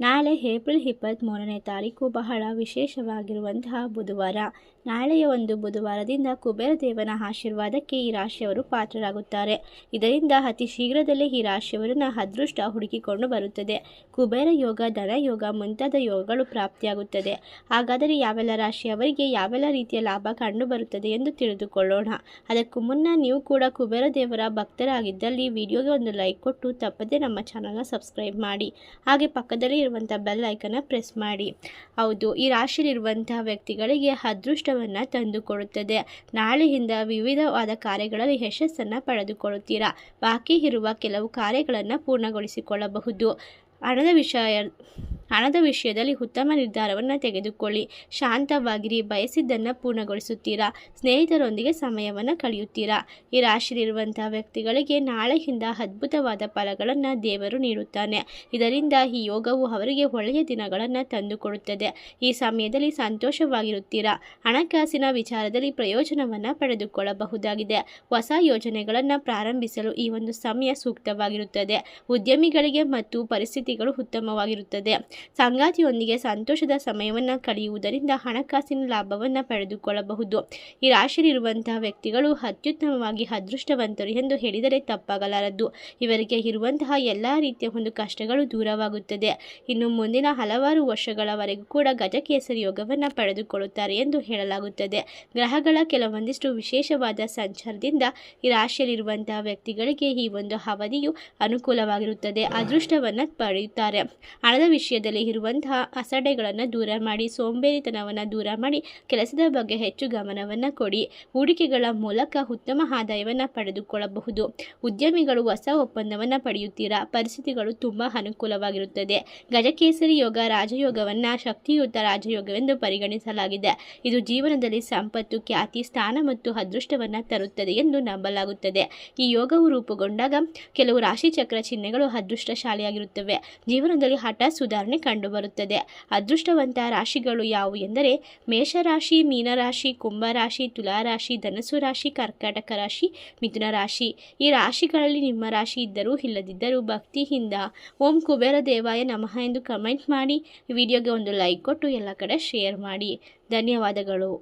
ನಾಳೆ ಏಪ್ರಿಲ್ ಇಪ್ಪತ್ತ್ಮೂರನೇ ತಾರೀಕು ಬಹಳ ವಿಶೇಷವಾಗಿರುವಂತಹ ಬುಧವಾರ. ನಾಳೆಯ ಒಂದು ಬುಧವಾರದಿಂದ ಕುಬೇರ ದೇವನ ಆಶೀರ್ವಾದಕ್ಕೆ ಈ ರಾಶಿಯವರು ಪಾತ್ರರಾಗುತ್ತಾರೆ. ಇದರಿಂದ ಅತಿ ಶೀಘ್ರದಲ್ಲೇ ಈ ರಾಶಿಯವರನ್ನು ಅದೃಷ್ಟ ಹುಡುಕಿಕೊಂಡು ಬರುತ್ತದೆ. ಕುಬೇರ ಯೋಗ, ಧನ ಯೋಗ ಮುಂತಾದ ಯೋಗಗಳು ಪ್ರಾಪ್ತಿಯಾಗುತ್ತದೆ. ಹಾಗಾದರೆ ಯಾವೆಲ್ಲ ರಾಶಿಯವರಿಗೆ ಯಾವೆಲ್ಲ ರೀತಿಯ ಲಾಭ ಕಂಡು ಬರುತ್ತದೆ ಎಂದು ತಿಳಿದುಕೊಳ್ಳೋಣ. ಅದಕ್ಕೂ ಮುನ್ನ ನೀವು ಕೂಡ ಕುಬೇರ ದೇವರ ಭಕ್ತರಾಗಿದ್ದಲ್ಲಿ ವಿಡಿಯೋಗೆ ಒಂದು ಲೈಕ್ ಕೊಟ್ಟು ತಪ್ಪದೆ ನಮ್ಮ ಚಾನಲ್ನ ಸಬ್ಸ್ಕ್ರೈಬ್ ಮಾಡಿ. ಹಾಗೆ ಪಕ್ಕದಲ್ಲಿ ಇರುವಂಥ ಬೆಲ್ ಐಕನ್ನ ಪ್ರೆಸ್ ಮಾಡಿ. ಹೌದು, ಈ ರಾಶಿಯಲ್ಲಿರುವಂತಹ ವ್ಯಕ್ತಿಗಳಿಗೆ ಅದೃಷ್ಟವನ್ನು ತಂದುಕೊಡುತ್ತದೆ. ನಾಳೆಯಿಂದ ವಿವಿಧವಾದ ಕಾರ್ಯಗಳಲ್ಲಿ ಯಶಸ್ಸನ್ನು ಪಡೆದುಕೊಳ್ಳುತ್ತೀರಾ? ಬಾಕಿ ಇರುವ ಕೆಲವು ಕಾರ್ಯಗಳನ್ನು ಪೂರ್ಣಗೊಳಿಸಿಕೊಳ್ಳಬಹುದು. ಹಣದ ವಿಷಯ ಹಣದ ವಿಷಯದಲ್ಲಿ ಉತ್ತಮ ನಿರ್ಧಾರವನ್ನು ತೆಗೆದುಕೊಳ್ಳಿ. ಶಾಂತವಾಗಿರಿ, ಬಯಸಿದ್ದನ್ನು ಪೂರ್ಣಗೊಳಿಸುತ್ತೀರಾ? ಸ್ನೇಹಿತರೊಂದಿಗೆ ಸಮಯವನ್ನು ಕಳೆಯುತ್ತೀರಾ? ಈ ರಾಶಿಯಲ್ಲಿರುವಂತಹ ವ್ಯಕ್ತಿಗಳಿಗೆ ನಾಳೆಯಿಂದ ಅದ್ಭುತವಾದ ಫಲಗಳನ್ನು ದೇವರು ನೀಡುತ್ತಾನೆ. ಇದರಿಂದ ಈ ಯೋಗವು ಅವರಿಗೆ ಒಳ್ಳೆಯ ದಿನಗಳನ್ನು ತಂದುಕೊಡುತ್ತದೆ. ಈ ಸಮಯದಲ್ಲಿ ಸಂತೋಷವಾಗಿರುತ್ತೀರಾ? ಹಣಕಾಸಿನ ವಿಚಾರದಲ್ಲಿ ಪ್ರಯೋಜನವನ್ನು ಪಡೆದುಕೊಳ್ಳಬಹುದಾಗಿದೆ. ಹೊಸ ಯೋಜನೆಗಳನ್ನು ಪ್ರಾರಂಭಿಸಲು ಈ ಒಂದು ಸಮಯ ಸೂಕ್ತವಾಗಿರುತ್ತದೆ. ಉದ್ಯಮಿಗಳಿಗೆ ಮತ್ತು ಪರಿಸ್ಥಿತಿಗಳು ಉತ್ತಮವಾಗಿರುತ್ತದೆ. ಸಂಗಾತಿಯೊಂದಿಗೆ ಸಂತೋಷದ ಸಮಯವನ್ನು ಕಳೆಯುವುದರಿಂದ ಹಣಕಾಸಿನ ಲಾಭವನ್ನು ಪಡೆದುಕೊಳ್ಳಬಹುದು. ಈ ರಾಶಿಯಲ್ಲಿರುವಂತಹ ವ್ಯಕ್ತಿಗಳು ಅತ್ಯುತ್ತಮವಾಗಿ ಅದೃಷ್ಟವಂತರು ಎಂದು ಹೇಳಿದರೆ ತಪ್ಪಾಗಲಾರದು. ಇವರಿಗೆ ಇರುವಂತಹ ಎಲ್ಲ ರೀತಿಯ ಒಂದು ಕಷ್ಟಗಳು ದೂರವಾಗುತ್ತದೆ. ಇನ್ನು ಮುಂದಿನ ಹಲವಾರು ವರ್ಷಗಳವರೆಗೂ ಕೂಡ ಗಜಕೇಸರಿ ಯೋಗವನ್ನು ಪಡೆದುಕೊಳ್ಳುತ್ತಾರೆ ಎಂದು ಹೇಳಲಾಗುತ್ತದೆ. ಗ್ರಹಗಳ ಕೆಲವೊಂದಿಷ್ಟು ವಿಶೇಷವಾದ ಸಂಚಾರದಿಂದ ಈ ರಾಶಿಯಲ್ಲಿರುವಂತಹ ವ್ಯಕ್ತಿಗಳಿಗೆ ಈ ಒಂದು ಅವಧಿಯು ಅನುಕೂಲವಾಗಿರುತ್ತದೆ. ಅದೃಷ್ಟವನ್ನು ಪಡೆಯುತ್ತಾರೆ. ಹಣದ ವಿಷಯದಲ್ಲಿ ಇರುವಂತಹ ಅಸಡೆಗಳನ್ನು ದೂರ ಮಾಡಿ, ಸೋಂಬೇರಿತನವನ್ನು ದೂರ ಮಾಡಿ, ಕೆಲಸದ ಬಗ್ಗೆ ಹೆಚ್ಚು ಗಮನವನ್ನು ಕೊಡಿ. ಹೂಡಿಕೆಗಳ ಮೂಲಕ ಉತ್ತಮ ಆದಾಯವನ್ನು ಪಡೆದುಕೊಳ್ಳಬಹುದು. ಉದ್ಯಮಿಗಳು ಹೊಸ ಒಪ್ಪಂದವನ್ನು ಪಡೆಯುತ್ತೀರಾ? ಪರಿಸ್ಥಿತಿಗಳು ತುಂಬ ಅನುಕೂಲವಾಗಿರುತ್ತದೆ. ಗಜಕೇಸರಿ ಯೋಗ ರಾಜಯೋಗವನ್ನು ಶಕ್ತಿಯುತ ರಾಜಯೋಗವೆಂದು ಪರಿಗಣಿಸಲಾಗಿದೆ. ಇದು ಜೀವನದಲ್ಲಿ ಸಂಪತ್ತು, ಖ್ಯಾತಿ, ಸ್ಥಾನ ಮತ್ತು ಅದೃಷ್ಟವನ್ನು ತರುತ್ತದೆ ಎಂದು ನಂಬಲಾಗುತ್ತದೆ. ಈ ಯೋಗವು ರೂಪುಗೊಂಡಾಗ ಕೆಲವು ರಾಶಿ ಚಕ್ರ ಚಿಹ್ನೆಗಳು ಅದೃಷ್ಟಶಾಲಿಯಾಗಿರುತ್ತವೆ. ಜೀವನದಲ್ಲಿ ಹಠ ಸುಧಾರಣೆ ಕಂಡುಬರುತ್ತದೆ. ಅದೃಷ್ಟವಂತ ರಾಶಿಗಳು ಯಾವುವು ಎಂದರೆ, ಮೇಷರಾಶಿ, ಮೀನರಾಶಿ, ಕುಂಭರಾಶಿ, ತುಲಾರಾಶಿ ಧನಸು ರಾಶಿ, ಕರ್ಕಾಟಕ ರಾಶಿ, ಮಿಥುನ ರಾಶಿ. ಈ ರಾಶಿಗಳಲ್ಲಿ ನಿಮ್ಮ ರಾಶಿ ಇದ್ದರೂ ಇಲ್ಲದಿದ್ದರೂ ಭಕ್ತಿಯಿಂದ ಓಂ ಕುಬೇರ ದೇವಾಯ ನಮಃ ಎಂದು ಕಮೆಂಟ್ ಮಾಡಿ. ವಿಡಿಯೋಗೆ ಒಂದು ಲೈಕ್ ಕೊಟ್ಟು ಎಲ್ಲ ಕಡೆ ಶೇರ್ ಮಾಡಿ. ಧನ್ಯವಾದಗಳು.